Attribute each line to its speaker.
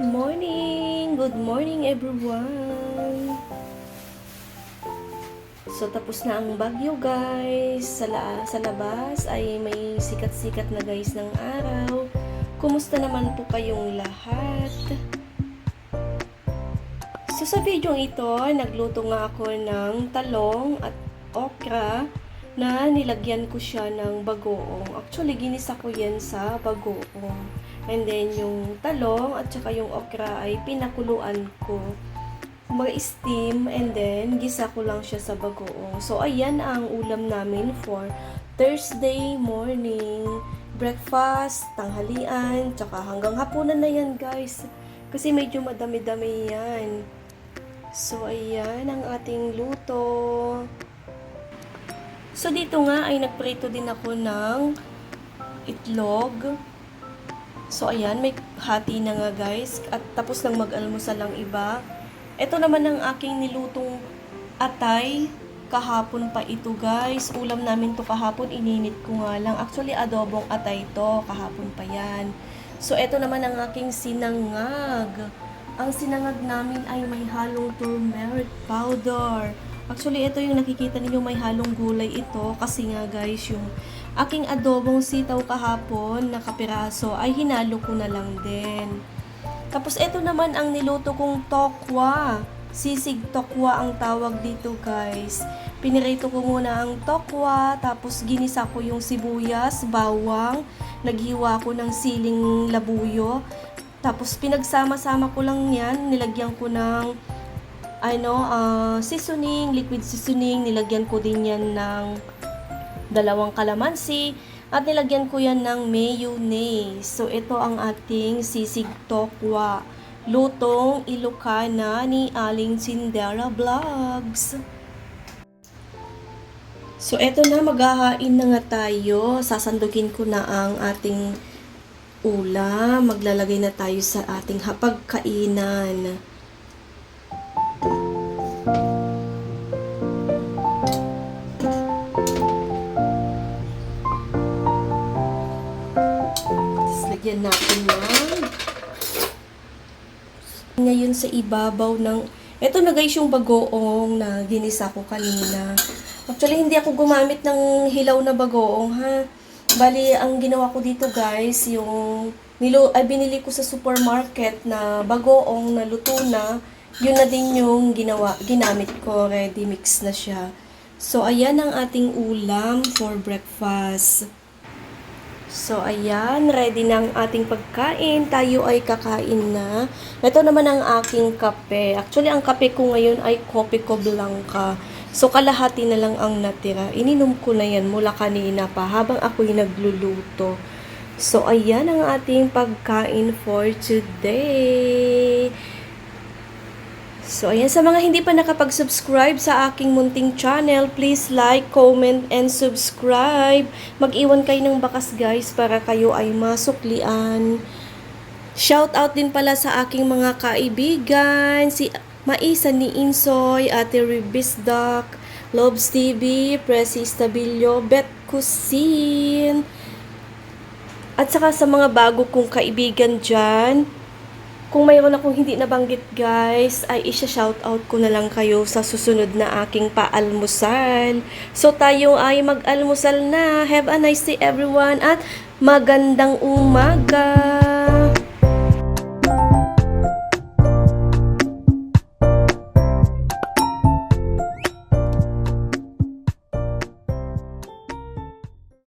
Speaker 1: morning! Good morning everyone! So tapos na ang bagyo guys. Sa, la- sa labas ay may sikat-sikat na guys ng araw. Kumusta naman po kayong lahat? So sa video ito, nagluto nga ako ng talong at okra na nilagyan ko siya ng bagoong. Actually, ginisa ko yan sa bagoong. And then, yung talong at saka yung okra ay pinakuluan ko. Mag-steam and then gisa ko lang siya sa bagoong. So, ayan ang ulam namin for Thursday morning. Breakfast, tanghalian, tsaka hanggang hapunan na yan guys. Kasi medyo madami-dami yan. So, ayan ang ating luto. So, dito nga ay nagprito din ako ng itlog. So, ayan, may hati na nga guys. At tapos nang mag-almusal lang iba. Ito naman ang aking nilutong atay. Kahapon pa ito guys. Ulam namin to kahapon. Ininit ko nga lang. Actually, adobong atay to. Kahapon pa yan. So, ito naman ang aking sinangag. Ang sinangag namin ay may halong turmeric powder. Actually, ito yung nakikita ninyo may halong gulay ito. Kasi nga guys, yung aking adobong sitaw kahapon na kapiraso ay hinalo ko na lang din. Tapos ito naman ang niluto kong tokwa. Sisig tokwa ang tawag dito guys. Pinirito ko muna ang tokwa, tapos ginisa ko yung sibuyas, bawang, naghiwa ko ng siling labuyo. Tapos pinagsama-sama ko lang yan, nilagyan ko ng ano, ah, seasoning, liquid seasoning, nilagyan ko din yan ng dalawang kalamansi, at nilagyan ko yan ng mayonnaise. So, ito ang ating sisig tokwa. Lutong Ilocana ni Aling Cinderella Vlogs. So, eto na, maghahain na nga tayo. Sasandukin ko na ang ating ulam. Maglalagay na tayo sa ating hapagkainan. Tapos lagyan natin ng ngayon sa ibabaw ng ito na guys yung bagoong na ginisa ko kanina. Actually, hindi ako gumamit ng hilaw na bagoong ha. Bali, ang ginawa ko dito guys, yung nilo, ay binili ko sa supermarket na bagoong na luto na, yun na din yung ginawa, ginamit ko. Ready mix na siya. So, ayan ang ating ulam for breakfast. So, ayan, ready na ang ating pagkain. Tayo ay kakain na. Ito naman ang aking kape. Actually, ang kape ko ngayon ay Kopi Ko Blanca. So, kalahati na lang ang natira. Ininom ko na yan mula kanina pa habang ako'y nagluluto. So, ayan ang ating pagkain for today. So, ayan, sa mga hindi pa nakapag-subscribe sa aking munting channel, please like, comment, and subscribe. Mag-iwan kayo ng bakas guys para kayo ay masuklian. Shout out din pala sa aking mga kaibigan, si Maisa ni Insoy, Ate Ribisdak, Lobs TV, Presi Stabilio, Bet Kusin, at saka sa mga bago kong kaibigan dyan, kung mayroon akong hindi nabanggit guys, ay isha-shoutout ko na lang kayo sa susunod na aking paalmusal. So tayo ay mag-almusal na. Have a nice day everyone at magandang umaga!